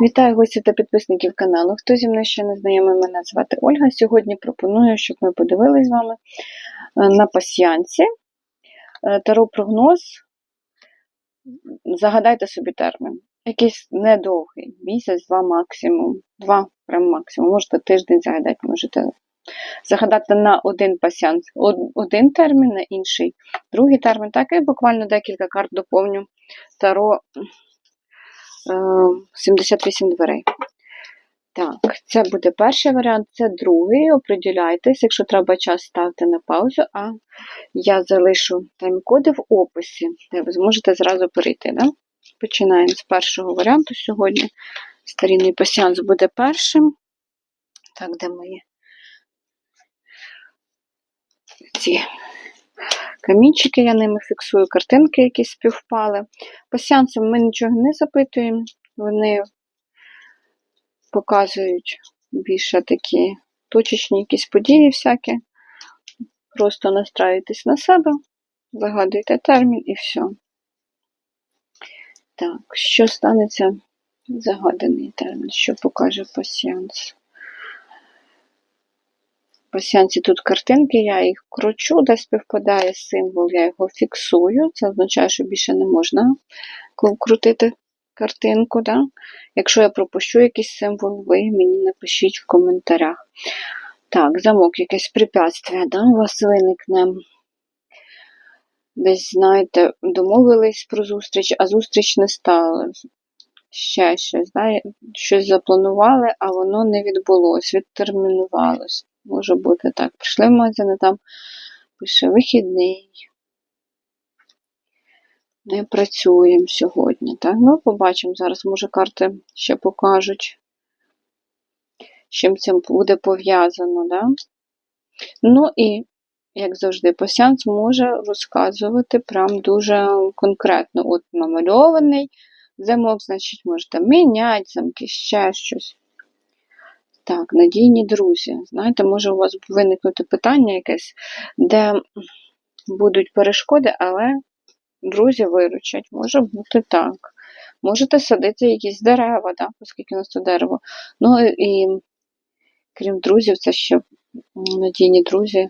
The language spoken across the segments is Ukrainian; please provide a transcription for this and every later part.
Вітаю гості та підписників каналу. Хто зі мною ще не знайомий, мене звати Ольга. Сьогодні пропоную, щоб ми подивились з вами е, на пасіянці. Е, Таро прогноз. Загадайте собі термін. Якийсь недовгий, місяць, два максимум. Два прям максимум. Можете тиждень загадати, можете загадати на один пасіянс. Один термін, на інший другий термін. Так і буквально декілька карт доповню. Таро 78 дверей. Так, це буде перший варіант, це другий. Оприділяйтесь, якщо треба час ставте на паузу, а я залишу тайм-коди в описі, де ви зможете зразу перейти. Да? Починаємо з першого варіанту сьогодні. Старінний пасіанс буде першим. Так, де мої ці камінчики, я ними фіксую, картинки, які співпали. Пасіанцям ми нічого не запитуємо, вони показують більше такі точечні якісь події всякі. Просто настраюйтесь на себе, загадуйте термін і все. Так, що станеться загаданий термін, що покаже? В пасіансі тут картинки, я їх кручу, де співпадає символ, я його фіксую. Це означає, що більше не можна крутити картинку. Да? Якщо я пропущу якийсь символ, ви мені напишіть в коментарях. Так, замок, якесь препятствие, да, у вас виникне. Десь, знаєте, домовились про зустріч, а зустріч не стала. Ще щось, да? щось запланували, а воно не відбулось, відтермінувалось. Може бути так. Прийшли в магазин, там пише вихідний. Не працюємо сьогодні. Так? Ну, побачимо зараз, може, карти ще покажуть, з чим це буде пов'язано. Да? Ну і, як завжди, пасіанс може розказувати прям дуже конкретно. От намальований замок, значить, можете міняти замки, ще щось. Так, надійні друзі. Знаєте, може у вас виникнути питання якесь, де будуть перешкоди, але друзі виручать. Може бути так. Можете садити якісь дерева, да, оскільки у нас тут дерево. Ну і крім друзів, це ще надійні друзі.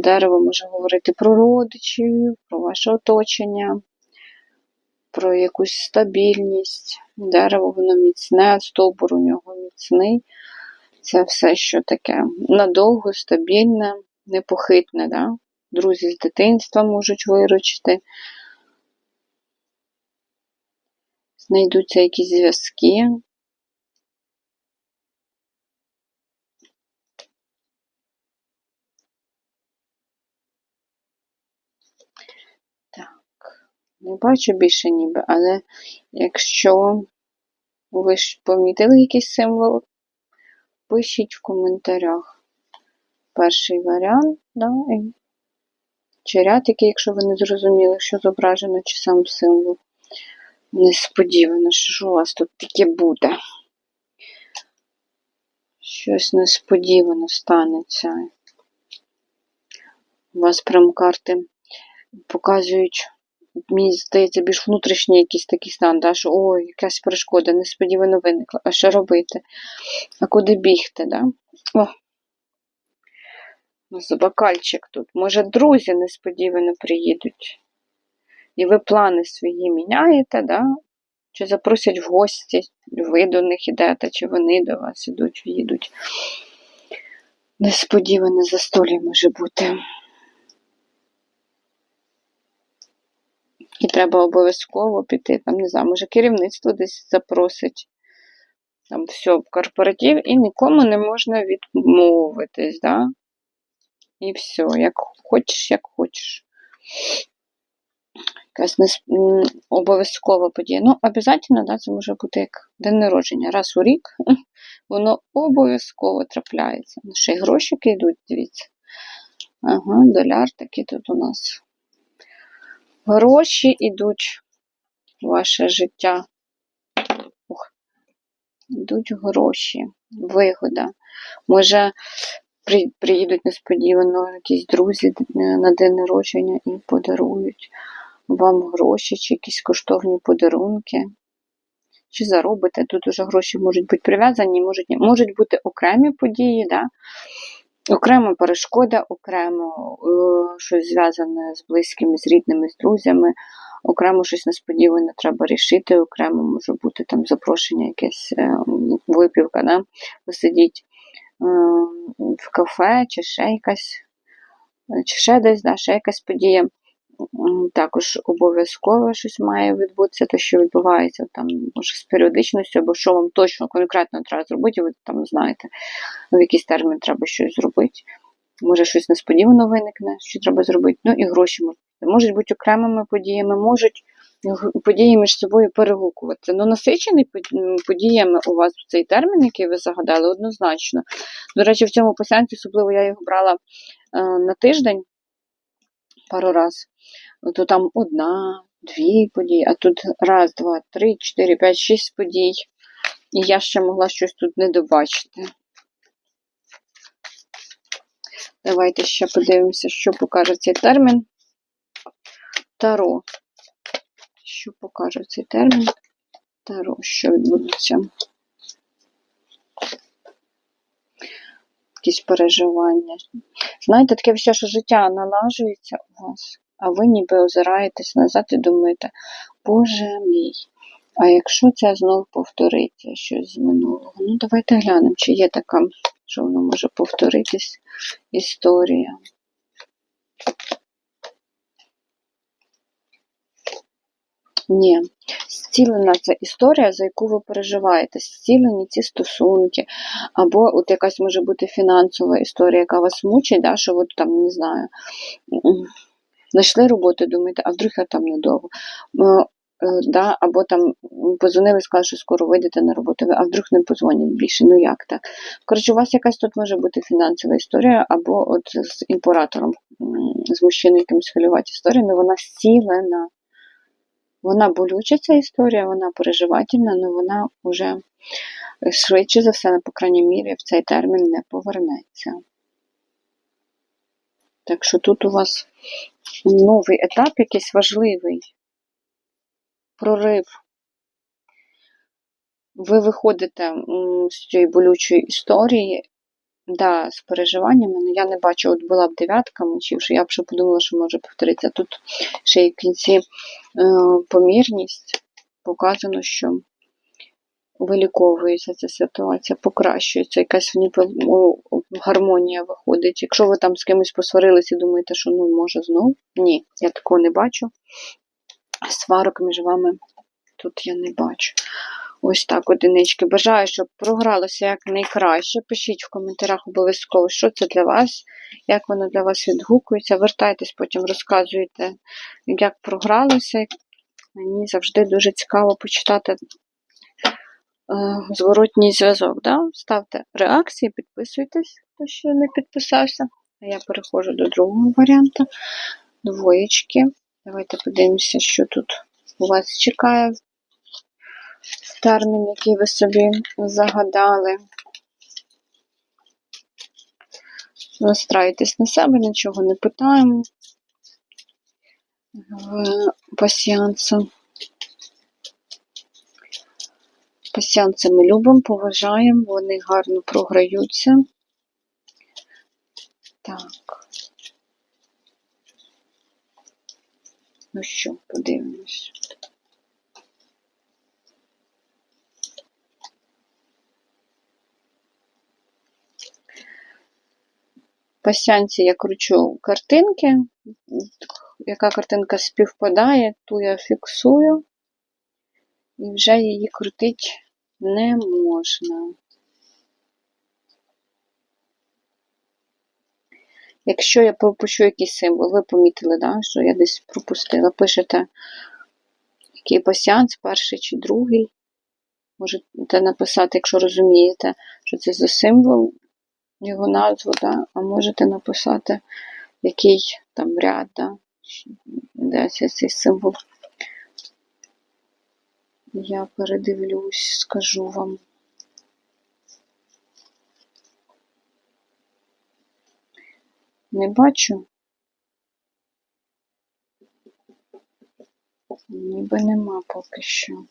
Дерево може говорити про родичів, про ваше оточення, про якусь стабільність. Дерево, воно міцне, стовбур у нього міцний. Це все, що таке надовго, стабільне, непохитне. Да? Друзі з дитинства можуть виручити. Знайдуться якісь зв'язки. Так, не бачу більше ніби, але якщо ви помітили якийсь символ, пишіть в коментарях перший варіант, да, і чи ряд який, якщо ви не зрозуміли, що зображено, чи сам символ. Несподівано, що у вас тут таке буде. Щось несподівано станеться. У вас прям карти показують, мені здається, більш внутрішній якийсь такий стан, да, що ой, якась перешкода, несподівано виникла. А що робити? А куди бігти, да? О! Забакальчик тут. Може, друзі несподівано приїдуть. І ви плани свої міняєте, да? чи запросять в гості, ви до них ідете, чи вони до вас ідуть, їдуть. Несподіване застолі може бути. І треба обов'язково піти, там, не знаю, може керівництво десь запросить. Там все, в корпоратив, і нікому не можна відмовитись, да? І все, як хочеш, як хочеш. Якась не обов'язкова подія. Ну, обов'язково, да, це може бути як день народження. Раз у рік воно обов'язково трапляється. Ще й грошики йдуть, дивіться. Ага, доляр такий тут у нас. Гроші йдуть в ваше життя. Йдуть гроші, вигода. Може, приїдуть несподівано якісь друзі на день народження і подарують вам гроші чи якісь коштовні подарунки. чи заробите. Тут уже гроші можуть бути прив'язані, можуть. Можуть бути окремі події, да? Окрема перешкода, окремо е, щось зв'язане з близькими, з рідними, з друзями, окремо щось несподіване треба рішити, окремо може бути там запрошення, якесь е, випівка, да? посидіть е, в кафе, чи ще якась, чи ще десь, да? ще якась подія. Також обов'язково щось має відбутися, те, що відбувається там, може, з періодичністю, або що вам точно конкретно треба зробити, ви там знаєте, в якийсь термін треба щось зробити. Може, щось несподівано виникне, що треба зробити. Ну і гроші можуть. Можуть бути окремими подіями, можуть події між собою перегукуватися. Ну, насичений подіями у вас цей термін, який ви загадали, однозначно. До речі, в цьому пасіанці, особливо я його брала е, на тиждень пару раз. То там одна, дві події, а тут раз, два, три, чотири, п'ять, шість подій. І я ще могла щось тут не добачити. Давайте ще подивимося, що покаже цей термін. Таро. Що покаже цей термін? Таро, що відбудеться? Якісь переживання. Знаєте, таке все, що життя налажується у вас, а ви ніби озираєтесь назад і думаєте, Боже мій, а якщо це знов повториться щось з минулого? Ну, давайте глянемо, чи є така, що воно може повторитись історія. Ні, зцілена ця історія, за яку ви переживаєте, зцілені ці стосунки, або от якась може бути фінансова історія, яка вас мучить, да, що от там, не знаю, знайшли роботу, думаєте, а вдруг я там недовго. Е, Да, або там позвонили, сказали, що скоро вийдете на роботу, а вдруг не позвонять більше. Ну як так? Коротше, у вас якась тут може бути фінансова історія, або от з імператором, з мужчиною якимось хвилювати історія, але вона зцілена. Вона болюча ця історія, вона переживательна, але вона вже швидше за все, по крайній мірі, в цей термін не повернеться. Так що тут у вас новий етап, якийсь важливий прорив. Ви виходите з цієї болючої історії, да, з переживаннями, але я не бачу, от була б дев'ятка мечів, що я б ще подумала, що може повторитися. Тут ще й в кінці е, помірність показано, що виліковується ця ситуація, покращується, якась ніби о, гармонія виходить. Якщо ви там з кимось посварилися і думаєте, що ну може знов, ні, я такого не бачу. Сварок між вами тут я не бачу. Ось так, одинички. Бажаю, щоб програлося як найкраще. Пишіть в коментарях обов'язково, що це для вас, як воно для вас відгукується. Вертайтесь, потім розказуйте, як програлося. Мені завжди дуже цікаво почитати е, зворотній зв'язок. Да? Ставте реакції, підписуйтесь, хто ще не підписався. А я переходжу до другого варіанту. Двоєчки. Давайте подивимося, що тут у вас чекає термін, який ви собі загадали. Настраюйтесь на себе, нічого не питаємо. В пасіанса. Пасіанси ми любимо, поважаємо, вони гарно програються. Так. Ну що, подивимось. Пасянці я кручу картинки. Яка картинка співпадає, ту я фіксую. І вже її крутити не можна. Якщо я пропущу якийсь символ, ви помітили, да, що я десь пропустила. Пишете, який пасіанс, перший чи другий. Можете написати, якщо розумієте, що це за символ, його назву, да? а можете написати, який там ряд, да? де цей символ. Я передивлюсь, скажу вам. Не бачу. Ніби нема поки що.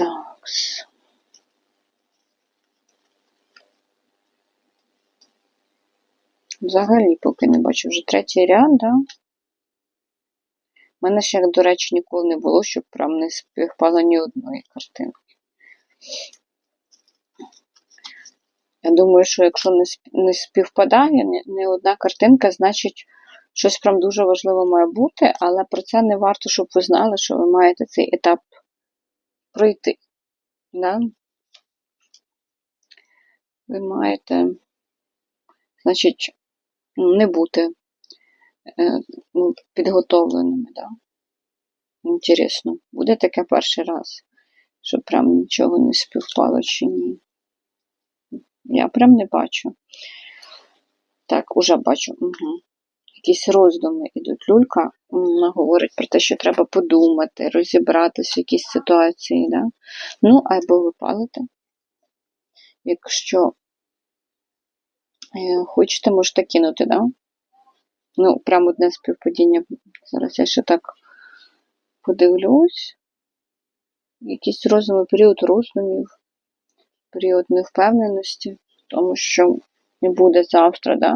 Такс. Взагалі, поки не бачу вже третій ряд, да? У мене ще, до речі, ніколи не було, щоб прям не співпало ні одної картинки. Я думаю, що якщо не співпадає не одна картинка, значить щось прям дуже важливе має бути, але про це не варто, щоб ви знали, що ви маєте цей етап пройти. Да? Ви маєте, значить, ну, не бути е, ну, підготовленими. Да? Інтересно, буде таке перший раз, що прям нічого не співпало чи ні. Я прям не бачу. Так, уже бачу. Угу. Якісь роздуми ідуть. Люлька говорить про те, що треба подумати, розібратися в якійсь ситуації. Да? Ну, або ви палите. Якщо е, хочете, можете кинути, да? Ну, прямо одне співпадіння. Зараз я ще так подивлюсь. Якийсь роздуми, період роздумів, період невпевненості, тому що не буде завтра, да?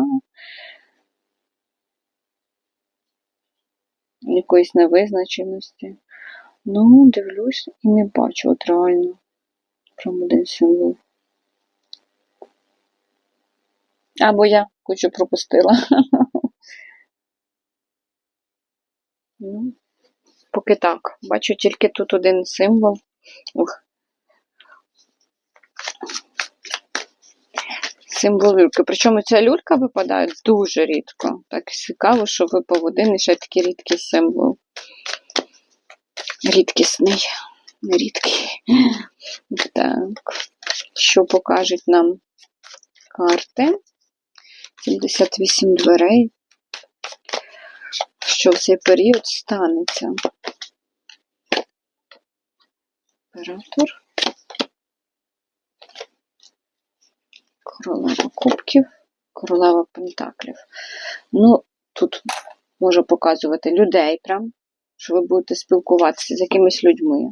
Якоїсь невизначеності. Ну, дивлюсь і не бачу, от реально. Прям один символ. Або я кучу пропустила. Ну, поки так. Бачу тільки тут один символ. Ух. Символ люльки. Причому ця люлька випадає дуже рідко. Так цікаво, що випав один і ще такий рідкий символ. Рідкісний. Рідкий. Так. Що покажуть нам карти? 78 дверей. Що в цей період станеться? Імператор. Королева кубків, королева пентаклів. Ну, тут може показувати людей прям, що ви будете спілкуватися з якимись людьми.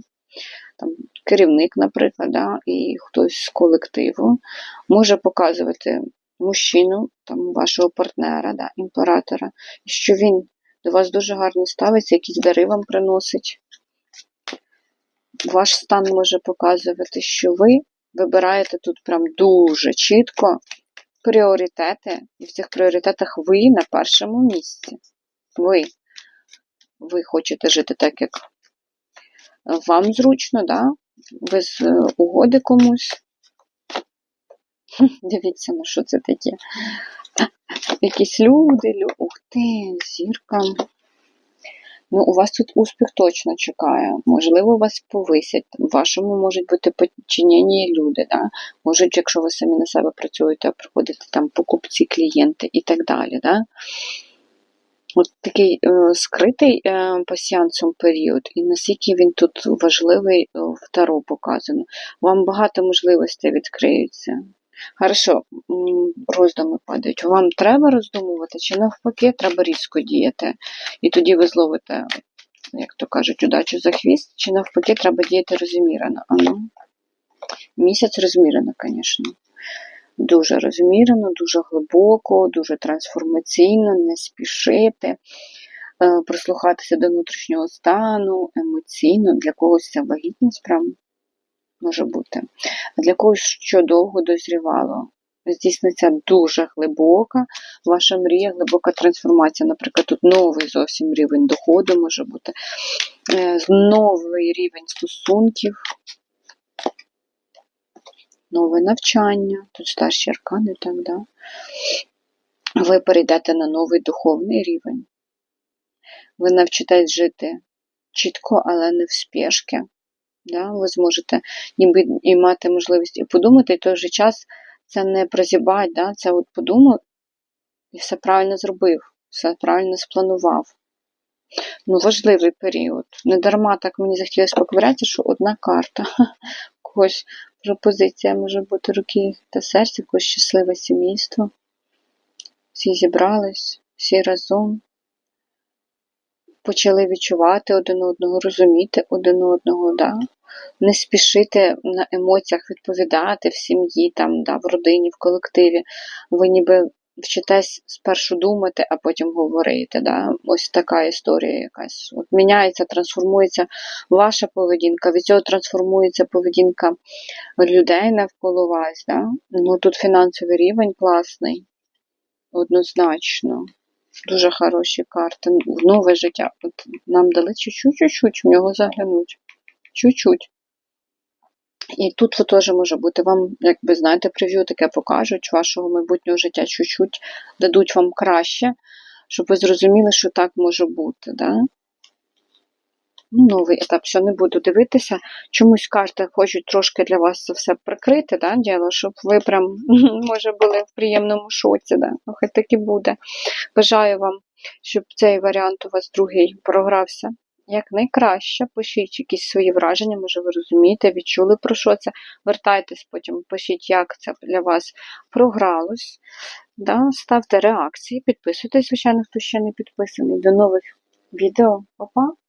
Там керівник, наприклад, да, і хтось з колективу. Може показувати мужчину, там, вашого партнера, да, імператора, що він до вас дуже гарно ставиться, якісь дари вам приносить. Ваш стан може показувати, що ви вибираєте тут прям дуже чітко пріоритети, і в цих пріоритетах ви на першому місці. Ви. Ви хочете жити так, як вам зручно, да? без е, угоди комусь. Дивіться, ну що це таке. Якісь люди, лю... ух ти, зірка. Ну, у вас тут успіх точно чекає. Можливо, вас повисять. В вашому можуть бути підчинені люди. Да? Можуть, якщо ви самі на себе працюєте, приходити там покупці, клієнти і так далі. Да? От такий е, скритий е, по період, і наскільки він тут важливий е, в Таро показано. Вам багато можливостей відкриються. Хорошо, роздуми падають. Вам треба роздумувати, чи навпаки треба різко діяти? І тоді ви зловите, як то кажуть, удачу за хвіст, чи навпаки треба діяти розмірено. А ну, місяць розмірено, звісно. Дуже розмірено, дуже глибоко, дуже трансформаційно, не спішити, е, прислухатися до внутрішнього стану, емоційно. Для когось це вагітність прям може бути. А для когось що довго дозрівало. Здійсниться дуже глибока ваша мрія, глибока трансформація. Наприклад, тут новий зовсім рівень доходу може бути, е, новий рівень стосунків, нове навчання, тут старші аркани, так, да. Ви перейдете на новий духовний рівень. Ви навчитесь жити чітко, але не в спешки. Да? Ви зможете ніби і мати можливість і подумати, і той же час це не прозібать, да? це от подумав і все правильно зробив, все правильно спланував. Ну, важливий період. Не дарма так мені захотілося поковирятися, що одна карта. Когось пропозиція може бути руки та серця, когось щасливе сімейство. Всі зібрались, всі разом. Почали відчувати один одного, розуміти один одного, да? не спішити на емоціях відповідати в сім'ї, там, да, в родині, в колективі. Ви ніби вчитесь спершу думати, а потім говорити. Да? Ось така історія якась. От міняється, трансформується ваша поведінка, від цього трансформується поведінка людей навколо вас. Да? Ну, тут фінансовий рівень класний, однозначно. Дуже хороші карти. Нове життя. От нам дали чуть-чуть, в нього заглянуть. Чуть-чуть. І тут це теж може бути вам, якби знаєте, прев'ю таке покажуть вашого майбутнього життя чуть-чуть, дадуть вам краще, щоб ви зрозуміли, що так може бути. Да? Новий етап, що не буду дивитися. Чомусь карти хочуть трошки для вас це все прикрити, да, діло, щоб ви прям, може, були в приємному шоці. Да? Ну, хай так і буде. Бажаю вам, щоб цей варіант у вас другий програвся як найкраще. Пишіть якісь свої враження, може ви розумієте, відчули про що це. Вертайтесь потім, пишіть, як це для вас програлось. Да? Ставте реакції, підписуйтесь, звичайно, хто ще не підписаний. До нових відео. Па-па!